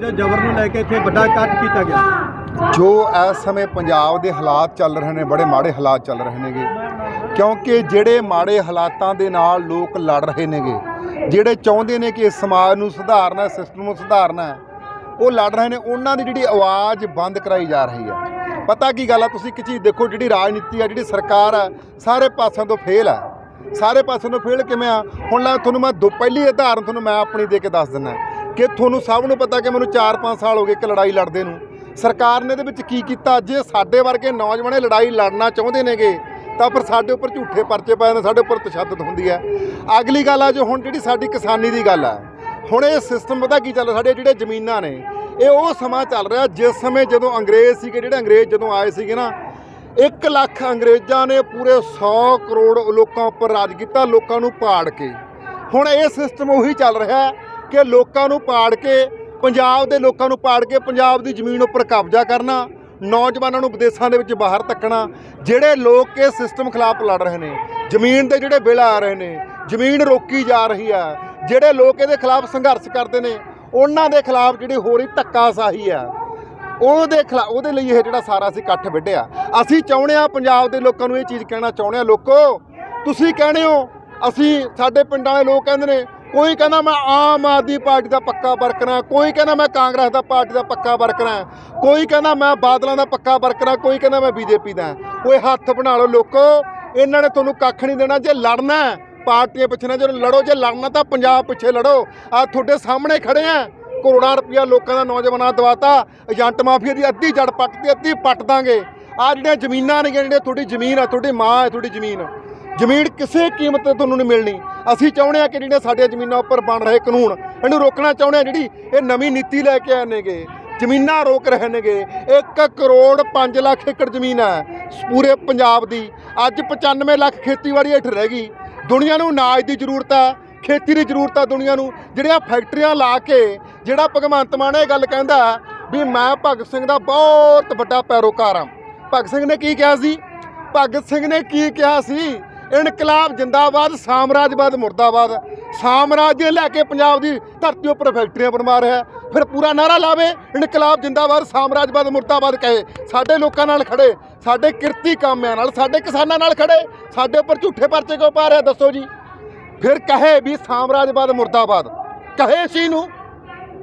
ਜਾਂ ਜ਼ਬਰ ਨੂੰ ਲੈ ਕੇ ਇੱਥੇ ਵੱਡਾ ਇਕੱਠ ਕੀਤਾ ਗਿਆ? ਜੋ ਇਸ ਸਮੇਂ ਪੰਜਾਬ ਦੇ ਹਾਲਾਤ ਚੱਲ ਰਹੇ ਨੇ, ਬੜੇ ਮਾੜੇ ਹਾਲਾਤ ਚੱਲ ਰਹੇ ਨੇਗੇ। ਕਿਉਂਕਿ ਜਿਹੜੇ ਮਾੜੇ ਹਾਲਾਤਾਂ ਦੇ ਨਾਲ ਲੋਕ ਲੜ ਰਹੇ ਨੇਗੇ, ਜਿਹੜੇ ਚਾਹੁੰਦੇ ਨੇ ਕਿ ਇਸ ਸਮਾਜ ਨੂੰ ਸੁਧਾਰਨਾ, ਸਿਸਟਮ ਨੂੰ ਸੁਧਾਰਨਾ, ਉਹ ਲੜ ਰਹੇ ਨੇ। ਉਹਨਾਂ ਦੀ ਜਿਹੜੀ ਆਵਾਜ਼ ਬੰਦ ਕਰਾਈ ਜਾ ਰਹੀ ਹੈ। ਪਤਾ ਕੀ ਗੱਲ ਆ? ਤੁਸੀਂ ਇੱਕ ਚੀਜ਼ ਦੇਖੋ, ਜਿਹੜੀ ਰਾਜਨੀਤੀ ਆ, ਜਿਹੜੀ ਸਰਕਾਰ ਆ, ਸਾਰੇ ਪਾਸਿਆਂ ਤੋਂ ਫੇਲ ਆ। ਸਾਰੇ ਪਾਸਿਆਂ ਤੋਂ ਫੇਲ ਕਿਵੇਂ ਆ? ਹੁਣ ਲੈ, ਤੁਹਾਨੂੰ ਮੈਂ ਦੋ, ਪਹਿਲੀ ਉਦਾਹਰਨ ਤੁਹਾਨੂੰ ਮੈਂ ਆਪਣੀ ਦੇ ਕੇ ਦੱਸ ਦਿੰਦਾ। ਕਿ ਤੁਹਾਨੂੰ ਸਭ ਨੂੰ ਪਤਾ ਕਿ ਮੈਨੂੰ 4-5 ਸਾਲ ਹੋ ਗਏ ਇੱਕ ਲੜਾਈ ਲੜਦੇ ਨੂੰ। ਸਰਕਾਰ ਨੇ ਇਹਦੇ ਵਿੱਚ ਕੀ ਕੀਤਾ? ਜੇ ਸਾਡੇ ਵਰਗੇ ਨੌਜਵਾਨ ਇਹ ਲੜਾਈ ਲੜਨਾ ਚਾਹੁੰਦੇ ਨੇਗੇ, ਤਾਂ ਫਿਰ ਸਾਡੇ ਉੱਪਰ ਝੂਠੇ ਪਰਚੇ ਪੈ ਜਾਂਦੇ, ਸਾਡੇ ਉੱਪਰ ਤਸ਼ੱਦਦ ਹੁੰਦੀ ਹੈ। ਅਗਲੀ ਗੱਲ ਆ ਜੋ ਹੁਣ ਜਿਹੜੀ ਸਾਡੀ ਕਿਸਾਨੀ ਦੀ ਗੱਲ ਆ। ਹੁਣ ਇਹ ਸਿਸਟਮ ਪਤਾ ਕੀ ਚੱਲ ਰਿਹਾ? ਸਾਡੇ ਜਿਹੜੇ ਜ਼ਮੀਨਾਂ ਨੇ, ਇਹ ਉਹ ਸਮਾਂ ਚੱਲ ਰਿਹਾ ਜਿਸ ਸਮੇਂ ਜਦੋਂ ਅੰਗਰੇਜ਼ ਸੀਗੇ, ਜਿਹੜੇ ਅੰਗਰੇਜ਼ ਜਦੋਂ ਆਏ ਸੀਗੇ ਨਾ 1 ਲੱਖ ਅੰਗਰੇਜ਼ਾਂ ਨੇ ਪੂਰੇ 100 ਕਰੋੜ ਲੋਕਾਂ ਉੱਪਰ ਰਾਜ ਕੀਤਾ, ਲੋਕਾਂ ਨੂੰ ਪਾੜ ਕੇ। ਹੁਣ ਇਹ ਸਿਸਟਮ ਉਹੀ ਚੱਲ ਰਿਹਾ ਕਿ ਲੋਕਾਂ ਨੂੰ ਪਾੜ ਕੇ, ਪੰਜਾਬ ਦੇ ਲੋਕਾਂ ਨੂੰ ਪਾੜ ਕੇ ਪੰਜਾਬ ਦੀ ਜ਼ਮੀਨ ਉੱਪਰ ਕਬਜ਼ਾ ਕਰਨਾ, ਨੌਜਵਾਨਾਂ ਨੂੰ ਵਿਦੇਸ਼ਾਂ ਦੇ ਵਿੱਚ ਬਾਹਰ ਧੱਕਣਾ, ਜਿਹੜੇ ਲੋਕ ਇਸ ਸਿਸਟਮ ਖਿਲਾਫ ਲੜ ਰਹੇ ਨੇ, ਜ਼ਮੀਨ ਦੇ ਜਿਹੜੇ ਬਿੱਲ ਆ ਰਹੇ ਨੇ, ਜ਼ਮੀਨ ਰੋਕੀ ਜਾ ਰਹੀ ਆ, ਜਿਹੜੇ ਲੋਕ ਇਹਦੇ ਖਿਲਾਫ ਸੰਘਰਸ਼ ਕਰਦੇ ਨੇ, ਉਹਨਾਂ ਦੇ ਖਿਲਾਫ ਜਿਹੜੀ ਹੋ ਰਹੀ ਧੱਕਾਸ਼ਾਹੀ ਆ, ਉਹਦੇ ਖਿਲਾ, ਉਹਦੇ ਲਈ ਇਹ ਜਿਹੜਾ ਸਾਰਾ ਅਸੀਂ ਇਕੱਠ ਵਿੱਢਿਆ। ਅਸੀਂ ਚਾਹੁੰਦੇ ਆ ਪੰਜਾਬ ਦੇ ਲੋਕਾਂ ਨੂੰ ਇਹ ਚੀਜ਼ ਕਹਿਣਾ ਚਾਹੁੰਦੇ ਆ ਲੋਕੋ, ਤੁਸੀਂ ਕਹਿੰਦੇ ਹੋ, ਅਸੀਂ ਸਾਡੇ ਪਿੰਡਾਂ ਦੇ ਲੋਕ ਕਹਿੰਦੇ ਨੇ ਕੋਈ ਕਹਿੰਦਾ ਮੈਂ ਆਮ ਆਦਮੀ ਪਾਰਟੀ ਦਾ ਪੱਕਾ ਵਰਕਰਾਂ ਕੋਈ ਕਹਿੰਦਾ ਮੈਂ ਕਾਂਗਰਸ ਦਾ ਪਾਰਟੀ ਦਾ ਪੱਕਾ ਵਰਕਰਾਂ ਕੋਈ ਕਹਿੰਦਾ ਮੈਂ ਬਾਦਲਾਂ ਦਾ ਪੱਕਾ ਵਰਕਰਾਂ ਕੋਈ ਕਹਿੰਦਾ ਮੈਂ ਬੀਜੇਪੀ ਦਾ। ਹਾਂ। ਓਏ ਹੱਥ ਬਣਾ ਲਓ ਲੋਕੋ ਇਹਨਾਂ ਨੇ ਤੁਹਾਨੂੰ ਕੱਖ ਨਹੀਂ ਦੇਣਾ ਜੇ ਲੜਨਾ ਹੈ, ਪਾਰਟੀਆਂ ਪਿੱਛੇ ਨਾ ਜਦੋਂ ਲੜੋ ਜੇ ਲੜਨਾ ਤਾਂ ਪੰਜਾਬ ਪਿੱਛੇ ਲੜੋ। ਆ ਤੁਹਾਡੇ ਸਾਹਮਣੇ ਖੜੇ ਆ ਕਰੋੜਾਂ ਰੁਪਇਆ ਲੋਕਾਂ ਦਾ ਨੌਜਵਾਨਾਂ ਦਵਾਤਾ ਏਜੰਟ ਮਾਫੀਆ ਦੀ ਅੱਧੀ ਜੜ ਪੱਟਦੀ ਅੱਧੀ ਪੱਟ ਦਾਂਗੇ। ਆ ਜਿਹੜੀਆਂ ਜ਼ਮੀਨਾਂ ਨੇ ਜਿਹੜੀਆਂ ਤੁਹਾਡੀ ਜ਼ਮੀਨ ਆ ਤੁਹਾਡੀ ਮਾਂ ਹੈ ਤੁਹਾਡੀ ਜ਼ਮੀਨ। ਜ਼ਮੀਨ ਕਿਸੇ ਕੀਮਤ ਤੇ ਤੁਹਾਨੂੰ ਨਹੀਂ ਮਿਲਣੀ। ਅਸੀਂ ਚਾਹੁੰਦੇ ਆ ਕਿ ਜਿਹੜੀਆਂ ਸਾਡੀਆਂ ਜ਼ਮੀਨਾਂ ਉੱਪਰ ਬਣ ਰਹੇ ਕਾਨੂੰਨ, ਇਹਨੂੰ ਰੋਕਣਾ ਚਾਹੁੰਦੇ ਆ ਜਿਹੜੀ ਇਹ ਨਵੀਂ ਨੀਤੀ ਲੈ ਕੇ ਆਏ ਨੇਗੇ। ਜ਼ਮੀਨਾਂ ਰੋਕ ਰਹੇ ਨੇਗੇ। 1 ਕਰੋੜ 5 ਲੱਖ ਏਕੜ ਜ਼ਮੀਨ ਹੈ ਪੂਰੇ ਪੰਜਾਬ ਦੀ। ਅੱਜ 95 ਲੱਖ ਖੇਤੀਬਾੜੀ ਹੇਠ ਰਹਿ ਗਈ। ਦੁਨੀਆ ਨੂੰ ਅਨਾਜ ਦੀ ਜ਼ਰੂਰਤ ਹੈ, ਖੇਤੀ ਦੀ ਜ਼ਰੂਰਤ ਹੈ ਦੁਨੀਆ ਨੂੰ। ਜਿਹੜੀਆਂ ਫੈਕਟਰੀਆਂ ਲਾ ਕੇ, ਜਿਹੜਾ ਭਗਵੰਤ ਮਾਨ ਇਹ ਗੱਲ ਕਹਿੰਦਾ ਵੀ ਮੈਂ ਭਗਤ ਸਿੰਘ ਦਾ ਬਹੁਤ ਵੱਡਾ ਪੈਰੋਕਾਰ ਹਾਂ। ਭਗਤ ਸਿੰਘ ਨੇ ਕੀ ਕਿਹਾ ਸੀ? ਭਗਤ ਸਿੰਘ ਨੇ ਕੀ ਕਿਹਾ ਸੀ? ਇਨਕਲਾਬ ਜਿੰਦਾਬਾਦ ਸਾਮਰਾਜਵਾਦ ਮੁਰਦਾਬਾਦ। ਸਾਮਰਾਜ ਲੈ ਕੇ ਪੰਜਾਬ ਦੀ ਧਰਤੀ ਉੱਪਰ ਫੈਕਟਰੀਆਂ ਬਣਵਾ ਰਿਹਾ ਹੈ। ਫਿਰ ਪੂਰਾ ਨਾਰਾ ਲਾਵੇ, ਇਨਕਲਾਬ ਜਿੰਦਾਬਾਦ ਸਾਮਰਾਜਵਾਦ ਮੁਰਦਾਬਾਦ ਕਹੇ। ਸਾਡੇ ਲੋਕਾਂ ਨਾਲ ਖੜੇ, ਸਾਡੇ ਕਿਰਤੀ ਕਾਮਿਆਂ ਨਾਲ, ਸਾਡੇ ਕਿਸਾਨਾਂ ਨਾਲ ਖੜੇ, ਸਾਡੇ ਉੱਪਰ ਝੂਠੇ ਪਰਚੇ ਕਿਉਂ ਪਾ ਰਿਹਾ, ਦੱਸੋ ਜੀ? ਫਿਰ ਕਹੇ ਵੀ ਸਾਮਰਾਜਵਾਦ ਮੁਰਦਾਬਾਦ। ਕਹੇ ਸੀ ਨੂੰ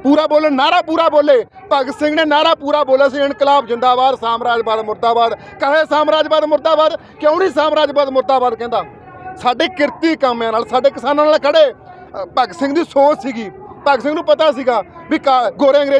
ਪੂਰਾ ਬੋਲਣ, ਨਾਰਾ ਪੂਰਾ ਬੋਲੇ। ਭਗਤ ਸਿੰਘ ਨੇ ਨਾਰਾ ਪੂਰਾ ਬੋਲਿਆ ਸੀ, ਇਨਕਲਾਬ ਜਿੰਦਾਬਾਦ, ਸਾਮਰਾਜਵਾਦ ਮੁਰਦਾਬਾਦ। ਕਹੇ ਸਾਮਰਾਜਵਾਦ ਮੁਰਦਾਬਾਦ, ਕਿਉਂ ਨਹੀਂ ਸਾਮਰਾਜਵਾਦ ਮੁਰਦਾਬਾਦ ਕਹਿੰਦਾ? ਸਾਡੇ ਕਿਰਤੀ ਕਾਮਿਆਂ ਨਾਲ, ਸਾਡੇ ਕਿਸਾਨਾਂ ਨਾਲ ਖੜੇ। ਭਗਤ ਸਿੰਘ ਦੀ ਸੋਚ ਸੀਗੀ। ਭਗਤ ਸਿੰਘ ਨੂੰ ਪਤਾ ਸੀਗਾ ਵੀ ਕਾ- ਗੋਰੇ ਅੰਗਰੇਜ਼